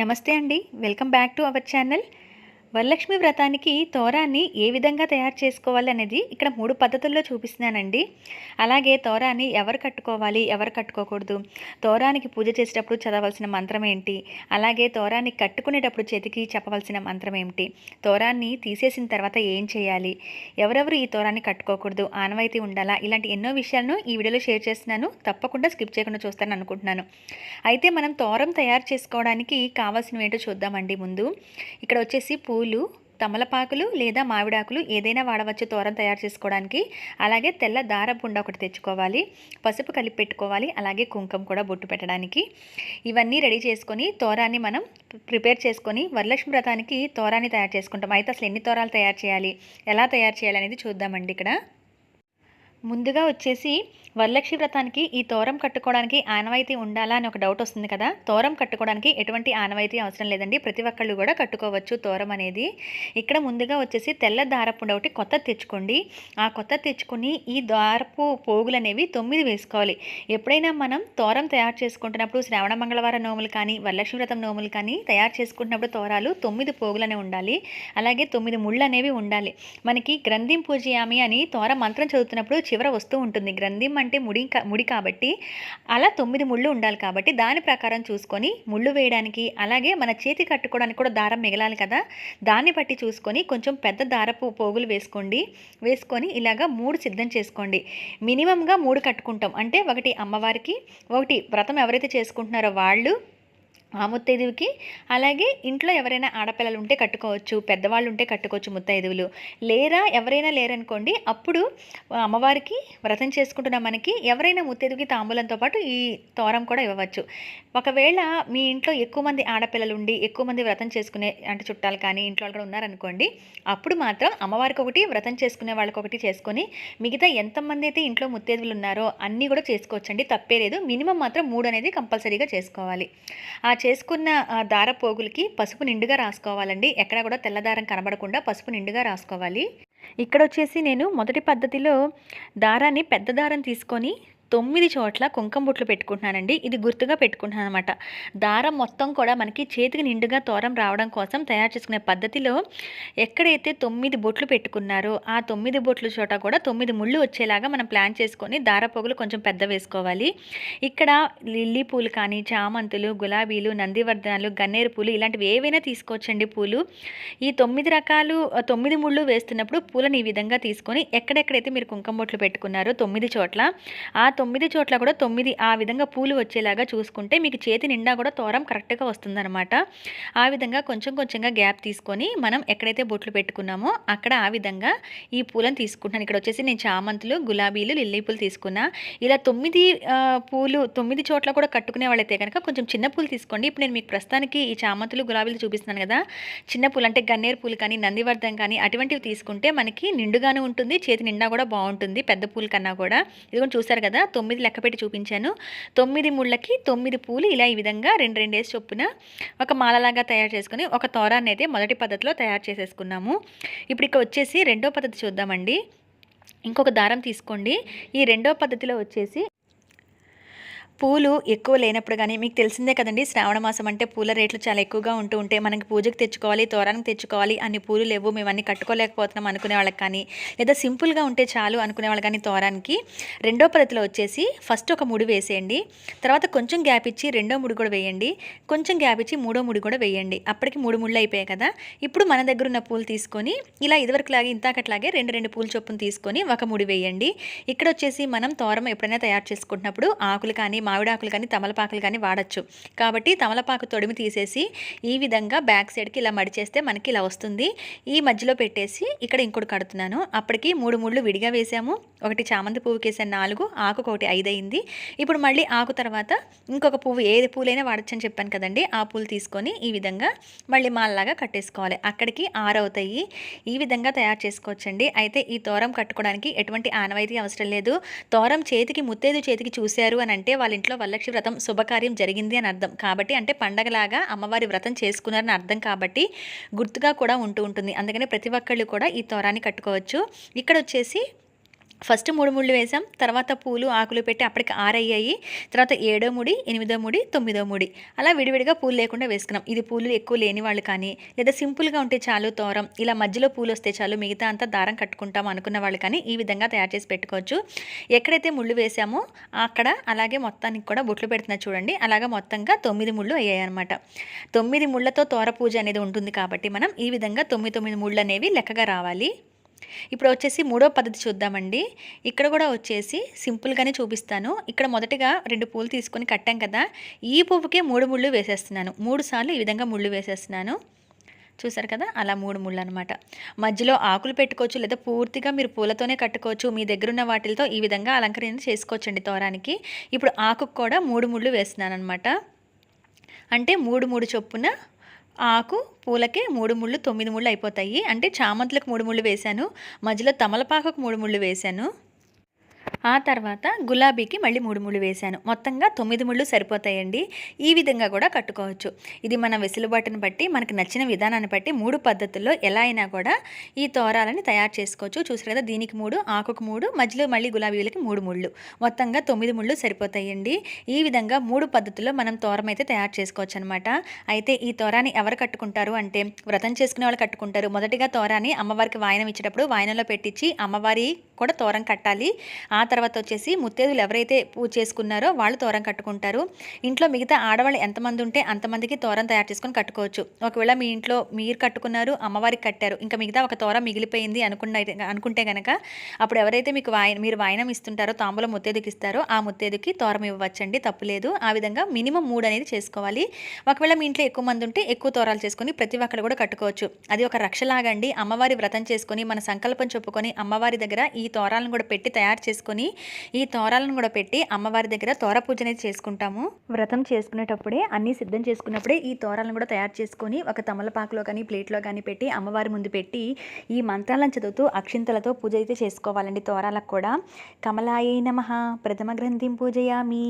నమస్తే అండి. Welcome back to our channel. Varalakshmi వ్రతానికి తోరాన్ని ఏ విధంగా తయారు చేసుకోవాలి అనేది ఇక్కడ మూడు పద్ధతుల్లో చూపిస్తున్నానండి. అలాగే తోరాన్ని ఎవరు కట్టుకోవాలి ఎవరు కట్టుకోకూడదు తోరానికి పూజ చేసేటప్పుడు చదవలసిన మంత్రం ఏంటి అలాగే తోరాన్ని కట్టుకునేటప్పుడు చేతికి చెప్పవలసిన మంత్రం ఏమిటి తోరాన్ని తీసేసిన తర్వాత ఏం చేయాలి ఎవరెవరు ఈ తోరాన్ని కట్టుకోకూడదు ఆనవాయితీ ఉండాలా ఇలాంటి ఎన్నో విషయాలను ఈ వీడియోలో షేర్ చేస్తున్నాను. తప్పకుండా స్కిప్ చేయకుండా చూస్తాను అనుకుంటున్నాను. అయితే మనం తోరం తయారు చేసుకోవడానికి కావాల్సినవి ఏంటో చూద్దామండి ముందు. ఇక్కడ వచ్చేసి పూలు తమలపాకులు లేదా మామిడాకులు ఏదైనా వాడవచ్చు తోరం తయారు చేసుకోవడానికి. అలాగే తెల్ల దారపుండ ఒకటి తెచ్చుకోవాలి. పసుపు కలిపి పెట్టుకోవాలి. అలాగే కుంకుమ కూడా బొట్టు పెట్టడానికి. ఇవన్నీ రెడీ చేసుకొని తోరాన్ని మనం ప్రిపేర్ చేసుకొని వరలక్ష్మి వ్రతానికి తోరాన్ని తయారు చేసుకుంటాం. అయితే అసలు ఎన్ని తోరాలు తయారు చేయాలి? ఎలా తయారు చేయాలి అనేది చూద్దామండి ఇక్కడ. ముందుగా వచ్చేసి వరలక్ష్మి వ్రతానికి ఈ తోరం కట్టుకోవడానికి ఆనవాయితీ ఉండాలా అని ఒక డౌట్ వస్తుంది కదా? తోరం కట్టుకోవడానికి ఎటువంటి ఆనవాయితీ అవసరం లేదండి. ప్రతి ఒక్కళ్ళు కూడా కట్టుకోవచ్చు తోరం అనేది. ఇక్కడ ముందుగా వచ్చేసి తెల్ల దారపు ఒకటి కొత్త తెచ్చుకోండి. ఆ కొత్త తెచ్చుకొని ఈ దారపు పోగులు అనేవి తొమ్మిది వేసుకోవాలి. ఎప్పుడైనా మనం తోరం తయారు చేసుకుంటున్నప్పుడు శ్రావణ మంగళవారం నోములు కానీ వరలక్ష్మి వ్రతం నోములు కానీ తయారు చేసుకుంటున్నప్పుడు తోరాలు తొమ్మిది పోగులు ఉండాలి. అలాగే తొమ్మిది ముళ్ళు అనేవి ఉండాలి. మనకి గ్రంథిం పూజయామి అని తోర మంత్రం చదువుతున్నప్పుడు చివర వస్తూ ఉంటుంది. గ్రంథిం అంటే ముడి ముడి కాబట్టి అలా తొమ్మిది ముళ్ళు ఉండాలి కాబట్టి దాని ప్రకారం చూసుకొని ముళ్ళు వేయడానికి అలాగే మన చేతి కట్టుకోవడానికి కూడా దారం మిగలాలి కదా. దాన్ని బట్టి చూసుకొని కొంచెం పెద్ద దారపు పోగులు వేసుకోండి. వేసుకొని ఇలాగా మూడు సిద్ధం చేసుకోండి. మినిమంగా మూడు కట్టుకుంటాం. అంటే ఒకటి అమ్మవారికి ఒకటి వ్రతం ఎవరైతే చేసుకుంటున్నారో వాళ్ళు ఆ ముత్తైదువుకి. అలాగే ఇంట్లో ఎవరైనా ఆడపిల్లలు ఉంటే కట్టుకోవచ్చు పెద్దవాళ్ళు ఉంటే కట్టుకోవచ్చు ముత్తైదువులు. లేరా ఎవరైనా లేరనుకోండి అప్పుడు అమ్మవారికి వ్రతం చేసుకుంటున్న మనకి ఎవరైనా ముత్తైదువుకి తాంబూలంతో పాటు ఈ తోరం కూడా ఇవ్వవచ్చు. ఒకవేళ మీ ఇంట్లో ఎక్కువ మంది ఆడపిల్లలు ఉండి ఎక్కువ మంది వ్రతం చేసుకునే అంటే చుట్టాలు కానీ ఇంట్లో వాళ్ళు కూడా ఉన్నారనుకోండి అప్పుడు మాత్రం అమ్మవారికి ఒకటి వ్రతం చేసుకునే వాళ్ళకి ఒకటి చేసుకొని మిగతా ఎంతమంది అయితే ఇంట్లో ముత్తైదువులు ఉన్నారో అన్నీ కూడా చేసుకోవచ్చండి. తప్పే లేదు. మినిమం మాత్రం మూడు అనేది కంపల్సరీగా చేసుకోవాలి. ఆ చేసుకున్న దార పోగులకి పసుపు నిండుగా రాసుకోవాలండి. ఎక్కడ కూడా తెల్లదారం కనబడకుండా పసుపు నిండుగా రాసుకోవాలి. ఇక్కడ వచ్చేసి నేను మొదటి పద్ధతిలో దారాన్ని పెద్ద దారం తీసుకొని తొమ్మిది చోట్ల కుంకం బొట్లు పెట్టుకుంటున్నానండి. ఇది గుర్తుగా పెట్టుకుంటున్నాను అనమాట దారం మొత్తం కూడా మనకి చేతికి నిండుగా తోరం రావడం కోసం తయారు చేసుకునే పద్ధతిలో ఎక్కడైతే తొమ్మిది బొట్లు పెట్టుకున్నారో ఆ తొమ్మిది బొట్లు చోట కూడా తొమ్మిది ముళ్ళు వచ్చేలాగా మనం ప్లాన్ చేసుకొని దార పొగులు కొంచెం పెద్ద వేసుకోవాలి. ఇక్కడ లిల్లీ పూలు కానీ చామంతులు గులాబీలు నందివర్ధనాలు గన్నేరు పూలు ఇలాంటివి ఏవైనా తీసుకోవచ్చండి పూలు. ఈ తొమ్మిది రకాలు తొమ్మిది ముళ్ళు వేస్తున్నప్పుడు పూలను ఈ విధంగా తీసుకొని ఎక్కడెక్కడైతే మీరు కుంకం బొట్లు పెట్టుకున్నారో తొమ్మిది చోట్ల ఆ తొమ్మిది చోట్ల కూడా తొమ్మిది ఆ విధంగా పూలు వచ్చేలాగా చూసుకుంటే మీకు చేతి నిండా కూడా తోరం కరెక్ట్గా వస్తుందన్నమాట. ఆ విధంగా కొంచెం కొంచెంగా గ్యాప్ తీసుకొని మనం ఎక్కడైతే బొట్లు పెట్టుకున్నామో అక్కడ ఆ విధంగా ఈ పూలను తీసుకుంటున్నాను. ఇక్కడ వచ్చేసి నేను చామంతులు గులాబీలు లిల్లీ పూలు తీసుకున్నా. ఇలా తొమ్మిది పూలు తొమ్మిది చోట్ల కూడా కట్టుకునే వాళ్ళైతే కనుక కొంచెం చిన్న పూలు తీసుకోండి. ఇప్పుడు నేను మీకు ప్రస్తుతానికి ఈ చామంతులు గులాబీలు చూపిస్తున్నాను కదా. చిన్న పూలు అంటే గన్నేరు పూలు కానీ నందివర్ధం కానీ అటువంటివి తీసుకుంటే మనకి నిండుగానే ఉంటుంది. చేతి నిండా కూడా బాగుంటుంది. పెద్ద పూల కన్నా కూడా. ఇది కూడా చూసారు కదా తొమ్మిది లెక్క పెట్టి చూపించాను. తొమ్మిది ముళ్ళకి తొమ్మిది పూలు ఇలా ఈ విధంగా రెండు రెండు వేసి చొప్పున ఒక మాలలాగా తయారు చేసుకుని ఒక తోరాన్ని అయితే మొదటి పద్ధతిలో తయారు చేసేసుకున్నాము. ఇప్పుడు ఇక్కడ వచ్చేసి రెండో పద్ధతి చూద్దామండి. ఇంకొక దారం తీసుకోండి. ఈ రెండో పద్ధతిలో వచ్చేసి పూలు ఎక్కువ లేనప్పుడు కానీ మీకు తెలిసిందే కదండి శ్రావణ మాసం అంటే పూల రేట్లు చాలా ఎక్కువగా ఉంటూ ఉంటే మనకి పూజకు తెచ్చుకోవాలి తోరానికి తెచ్చుకోవాలి అన్ని పూలు లేవు మేము అన్ని కట్టుకోలేకపోతున్నాం అనుకునే వాళ్ళకి కానీ లేదా సింపుల్గా ఉంటే చాలు అనుకునే వాళ్ళు కానీ తోరానికి రెండో పద్ధతిలో వచ్చేసి ఫస్ట్ ఒక ముడి వేసేయండి. తర్వాత కొంచెం గ్యాప్ ఇచ్చి రెండో ముడి కూడా వేయండి. కొంచెం గ్యాప్ ఇచ్చి మూడో ముడి కూడా వేయండి. అప్పటికి మూడు ముళ్ళు అయిపోయాయి కదా. ఇప్పుడు మన దగ్గర ఉన్న పూలు తీసుకొని ఇలా ఇదివరకులాగే ఇంతాకట్లాగే రెండు రెండు పూల చొప్పున తీసుకొని ఒక ముడి వేయండి. ఇక్కడ వచ్చేసి మనం తోరం ఎప్పుడైనా తయారు చేసుకుంటున్నప్పుడు ఆకులు కానీ మామిడాకులు కానీ తమలపాకులు కానీ వాడచ్చు. కాబట్టి తమలపాకు తొడిమి తీసేసి ఈ విధంగా బ్యాక్ సైడ్కి ఇలా మడిచేస్తే మనకి ఇలా వస్తుంది. ఈ మధ్యలో పెట్టేసి ఇక్కడ ఇంకోటి కడుతున్నాను. అప్పటికి మూడు ముళ్ళు విడిగా వేసాము. ఒకటి చామంతి పువ్వుకి వేసాను నాలుగు ఆకు ఒకటి ఐదు అయింది ఇప్పుడు మళ్ళీ ఆకు తర్వాత ఇంకొక పువ్వు ఏది పూలైనా వాడచ్చు అని చెప్పాను కదండి. ఆ పూలు తీసుకొని ఈ విధంగా మళ్ళీ మాల్లాగా కట్టేసుకోవాలి. అక్కడికి ఆరు అవుతాయి ఈ విధంగా తయారు చేసుకోవచ్చండి. అయితే ఈ తోరం కట్టుకోవడానికి ఎటువంటి ఆనవాయితీ అవసరం లేదు. తోరం చేతికి ముత్తేదు చేతికి చూశారు అని అంటే వాళ్ళు ఇంట్లో వరలక్ష్మి వ్రతం శుభకార్యం జరిగింది అని అర్థం. కాబట్టి అంటే పండగలాగా అమ్మవారి వ్రతం చేసుకున్నారని అర్థం కాబట్టి గుర్తుగా కూడా ఉంటూ ఉంటుంది. అందుకని ప్రతి ఒక్కళ్ళు కూడా ఈ తోరాన్ని కట్టుకోవచ్చు. ఇక్కడ వచ్చేసి ఫస్ట్ మూడు ముళ్ళు వేసాం తర్వాత పూలు ఆకులు పెట్టి అప్పటికి ఆరయ్యాయి. తర్వాత ఏడో ముడి ఎనిమిదో ముడి తొమ్మిదో ముడి. అలా విడివిడిగా పూలు లేకుండా వేసుకున్నాం. ఇది పూలు ఎక్కువ లేని వాళ్ళు కానీ లేదా సింపుల్గా ఉంటే చాలు తోరం ఇలా మధ్యలో పూలు వస్తే చాలు మిగతా అంతా దారం కట్టుకుంటాం అనుకున్న వాళ్ళు కానీ ఈ విధంగా తయారు చేసి పెట్టుకోవచ్చు. ఎక్కడైతే ముళ్ళు వేసామో అక్కడ అలాగే మొత్తానికి కూడా బొట్లు పెడుతున్నా చూడండి. అలాగే మొత్తంగా తొమ్మిది ముళ్ళు అయ్యాయి అనమాట తొమ్మిది ముళ్ళతో తోర పూజ అనేది ఉంటుంది కాబట్టి మనం ఈ విధంగా తొమ్మిది తొమ్మిది ముళ్ళు అనేవి లెక్కగా రావాలి. ఇప్పుడు వచ్చేసి మూడో పద్ధతి చూద్దామండి. ఇక్కడ కూడా వచ్చేసి సింపుల్గానే చూపిస్తాను. ఇక్కడ మొదటగా రెండు పూలు తీసుకొని కట్టాం కదా. ఈ పువ్వుకే మూడు ముళ్ళు వేసేస్తున్నాను. మూడు సార్లు ఈ విధంగా ముళ్ళు వేసేస్తున్నాను. చూసారు కదా? అలా మూడు ముళ్ళు అనమాట మధ్యలో ఆకులు పెట్టుకోవచ్చు లేదా పూర్తిగా మీరు పూలతోనే కట్టుకోవచ్చు. మీ దగ్గరున్న వాటితో ఈ విధంగా అలంకరణ చేసుకోవచ్చండి తోరానికి ఇప్పుడు ఆకుకు కూడా మూడు ముళ్ళు వేస్తున్నాను అనమాట అంటే మూడు మూడు చొప్పున ఆకు పూలకే మూడు ముళ్ళు తొమ్మిది ముళ్ళు అయిపోతాయి. అంటే చామంతులకు మూడు ముళ్ళు వేశాను. మధ్యలో తమలపాకుకు మూడు ముళ్ళు వేశాను. ఆ తర్వాత గులాబీకి మళ్ళీ మూడు ముళ్ళు వేశాను. మొత్తంగా తొమ్మిది ముళ్ళు సరిపోతాయండి. ఈ విధంగా కూడా కట్టుకోవచ్చు. ఇది మన వెసులుబాటుని బట్టి మనకు నచ్చిన విధానాన్ని బట్టి మూడు పద్ధతుల్లో ఎలా అయినా కూడా ఈ తోరాలని తయారు చేసుకోవచ్చు. చూసారు కదా దీనికి మూడు ఆకుకు మూడు మధ్యలో మళ్ళీ గులాబీలకి మూడు ముళ్ళు. మొత్తంగా తొమ్మిది ముళ్ళు సరిపోతాయండి. ఈ విధంగా మూడు పద్ధతుల్లో మనం తోరం అయితే తయారు చేసుకోవచ్చు అనమాట అయితే ఈ తోరాన్ని ఎవరు కట్టుకుంటారు అంటే వ్రతం చేసుకునే వాళ్ళు కట్టుకుంటారు. మొదటిగా తోరాన్ని అమ్మవారికి వాయనం ఇచ్చేటప్పుడు వాయనంలో పెట్టించి అమ్మవారి కూడా తోరం కట్టాలి. ఆ తర్వాత వచ్చేసి ముత్తేదులు ఎవరైతే పూజ చేసుకున్నారో వాళ్ళు తోరం కట్టుకుంటారు. ఇంట్లో మిగతా ఆడవాళ్ళు ఎంతమంది ఉంటే అంతమందికి తోరం తయారు చేసుకొని కట్టుకోవచ్చు. ఒకవేళ మీ ఇంట్లో మీరు కట్టుకున్నారు అమ్మవారికి కట్టారు ఇంకా మిగతా ఒక తోరం మిగిలిపోయింది అనుకున్న అనుకుంటే కనుక అప్పుడు ఎవరైతే మీకు వాయి మీరు వాయనం ఇస్తుంటారో తాంబూలం ముత్తేదుకి ఇస్తారో ఆ ముత్తేదుకి తోరం ఇవ్వచ్చండి తప్పులేదు ఆ విధంగా మినిమం మూడు అనేది చేసుకోవాలి. ఒకవేళ మీ ఇంట్లో ఎక్కువ మంది ఉంటే ఎక్కువ తోరాలు చేసుకొని ప్రతి ఒక్కరు కూడా కట్టుకోవచ్చు. అది ఒక రక్షలాగండి అమ్మవారి వ్రతం చేసుకొని మన సంకల్పం చెప్పుకొని అమ్మవారి దగ్గర ఈ తోరాలను కూడా పెట్టి తయారు చేసుకొని ఈ తోరాలను కూడా పెట్టి అమ్మవారి దగ్గర తోర పూజ అనేది చేసుకుంటాము. వ్రతం చేసుకునేటప్పుడే అన్నీ సిద్ధం చేసుకున్నప్పుడే ఈ తోరాలను కూడా తయారు చేసుకొని ఒక తమలపాకులో కానీ ప్లేట్లో కానీ పెట్టి అమ్మవారి ముందు పెట్టి ఈ మంత్రాలను చదువుతూ అక్షింతలతో పూజ అయితే చేసుకోవాలండి తోరాలకు కూడా. కమలాయై నమ ప్రథమ గ్రంథిం పూజయామి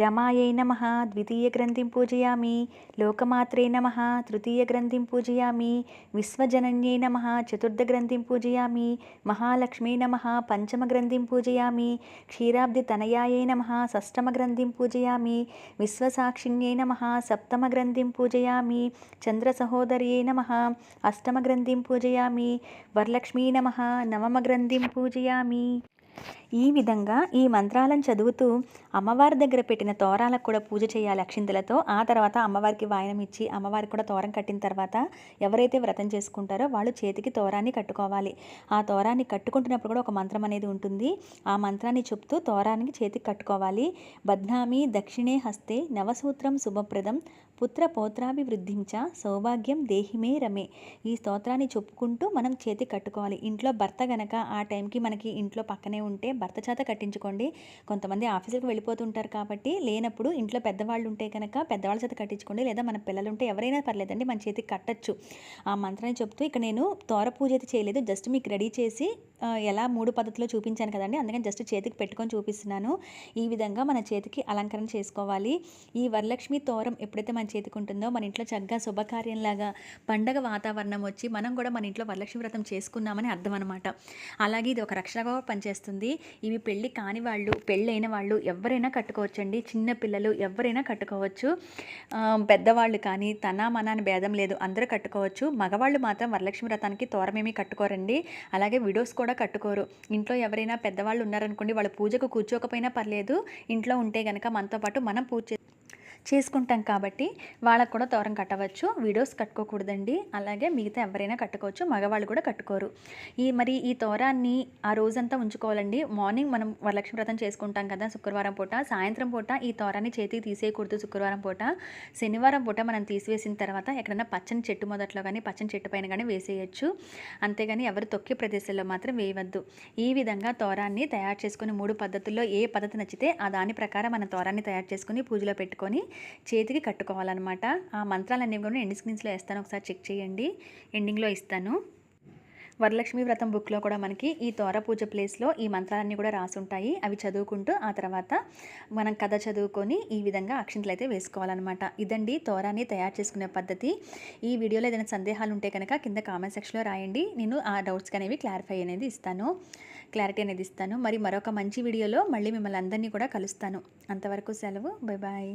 రమాయై నమ ద్వితీయ గ్రంథిం పూజయామి లోకమాత్రే నమ తృతీయ గ్రంథిం పూజయామి విశ్వజనన్యై నమ చతుర్థ గ్రంథిం పూజయామి మహాలక్ష్మీ నమ పంచమ గ్రంథిం పూజయామి క్షీరాబ్ది తనయాయై నమ షష్టమ గ్రంథిం పూజయామి విశ్వసాక్షిణ్యై నమ సప్తమ గ్రంథిం పూజయామి చంద్ర సహోదర్యై నమ అష్టమ గ్రంథిం పూజయామి వరలక్ష్మీ నమ నవమ గ్రంథిం పూజయామి. ఈ విధంగా ఈ మంత్రాలను చదువుతూ అమ్మవారి దగ్గర పెట్టిన తోరాలకు కూడా పూజ చేయాలి అక్షింతలతో. ఆ తర్వాత అమ్మవారికి వాయనం ఇచ్చి అమ్మవారికి కూడా తోరం కట్టిన తర్వాత ఎవరైతే వ్రతం చేసుకుంటారో వాళ్ళు చేతికి తోరాన్ని కట్టుకోవాలి. ఆ తోరాన్ని కట్టుకుంటున్నప్పుడు కూడా ఒక మంత్రం అనేది ఉంటుంది. ఆ మంత్రాన్ని చెప్తూ తోరానికి చేతికి కట్టుకోవాలి. బద్నామి దక్షిణే హస్తే నవసూత్రం శుభప్రదం పుత్ర పోత్రాభివృద్ధించ సౌభాగ్యం దేహిమే రమే. ఈ స్తోత్రాన్ని చెప్పుకుంటూ మనం చేతి కట్టుకోవాలి. ఇంట్లో భర్త గనక ఆ టైంకి మనకి ఇంట్లో పక్కనే ఉంటే భర్త చేత కట్టించుకోండి. కొంతమంది ఆఫీసులకు వెళ్ళిపోతుంటారు కాబట్టి లేనప్పుడు ఇంట్లో పెద్దవాళ్ళు ఉంటే కనుక పెద్దవాళ్ళ చేత కట్టించుకోండి. లేదా మన పిల్లలు ఉంటే ఎవరైనా పర్లేదండి మన చేతికి కట్టచ్చు. ఆ మంత్రాన్ని చెప్తూ ఇక నేను తోర పూజ అయితే చేయలేదు. జస్ట్ మీకు రెడీ చేసి ఎలా మూడు పద్ధతిలో చూపించాను కదండి. అందుకని జస్ట్ చేతికి పెట్టుకొని చూపిస్తున్నాను. ఈ విధంగా మన చేతికి అలంకరణ చేసుకోవాలి. ఈ వరలక్ష్మి తోరం ఎప్పుడైతే మన చేతికి ఉంటుందో మన ఇంట్లో చక్కగా శుభకార్యంలాగా పండగ వాతావరణం వచ్చి మనం కూడా మన ఇంట్లో వరలక్ష్మి వ్రతం చేసుకున్నామని అర్థం అనమాట అలాగే ఇది ఒక రక్షణగా పనిచేస్తుంది. ఇవి పెళ్ళి కాని వాళ్ళు పెళ్ళైన వాళ్ళు ఎవరైనా కట్టుకోవచ్చండి. చిన్న పిల్లలు ఎవరైనా కట్టుకోవచ్చు. పెద్దవాళ్ళు కానీ తన మన అని భేదం లేదు అందరూ కట్టుకోవచ్చు. మగవాళ్ళు మాత్రం వరలక్ష్మి వ్రతానికి తోరమేమీ కట్టుకోరండి. అలాగే విడోస్ కూడా కట్టుకోరు. ఇంట్లో ఎవరైనా పెద్దవాళ్ళు ఉన్నారనుకోండి వాళ్ళ పూజకు కూర్చోకపోయినా పర్లేదు. ఇంట్లో ఉంటే కనుక మనతో పాటు మనం పూజ చే- చేసుకుంటాం కాబట్టి వాళ్ళకు కూడా తోరం కట్టవచ్చు వీడియోస్ కట్టుకోకూడదండి. అలాగే మిగతా ఎవరైనా కట్టుకోవచ్చు మగవాళ్ళు కూడా కట్టుకోరు. ఈ మరి ఈ తోరాన్ని ఆ రోజంతా ఉంచుకోవాలండి. మార్నింగ్ మనం వరలక్ష్మి వ్రతం చేసుకుంటాం కదా శుక్రవారం పూట. సాయంత్రం పూట ఈ తోరాన్ని చేతికి తీసేయకూడదు శుక్రవారం పూట. శనివారం పూట మనం తీసివేసిన తర్వాత ఎక్కడైనా పచ్చని చెట్టు మొదట్లో కానీ పచ్చని చెట్టు పైన కానీ వేసేయచ్చు. అంతేగాని ఎవరు తొక్కి ప్రదేశాల్లో మాత్రం వేయవద్దు. ఈ విధంగా తోరాన్ని తయారు చేసుకుని మూడు పద్ధతుల్లో ఏ పద్ధతి నచ్చితే ఆ దాని ప్రకారం మనం తోరాన్ని తయారు చేసుకుని పూజలో పెట్టుకొని చేతికి కట్టుకోవాలన్నమాట. ఆ మంత్రాలన్నీ కూడా ఎండ్ స్క్రీన్స్లో వేస్తాను. ఒకసారి చెక్ చేయండి. ఎండింగ్లో ఇస్తాను. వరలక్ష్మి వ్రతం బుక్లో కూడా మనకి ఈ తోర పూజ ప్లేస్లో ఈ మంత్రాలన్నీ కూడా రాసుంటాయి. అవి చదువుకుంటూ ఆ తర్వాత మనం కథ చదువుకొని ఈ విధంగా అక్షింతలు అయితే వేసుకోవాలన్నమాట. ఇదండి తోరాన్ని తయారు చేసుకునే పద్ధతి. ఈ వీడియోలో ఏదైనా సందేహాలు ఉంటే కనుక కింద కామెంట్ సెక్షన్లో రాయండి. నేను ఆ డౌట్స్ అనేవి క్లారిఫై అనేది ఇస్తాను. క్లారిటీ అనేది ఇస్తాను. మరి మరొక మంచి వీడియోలో మళ్ళీ మిమ్మల్ని అందరినీ కూడా కలుస్తాను. అంతవరకు సెలవు. Bye bye.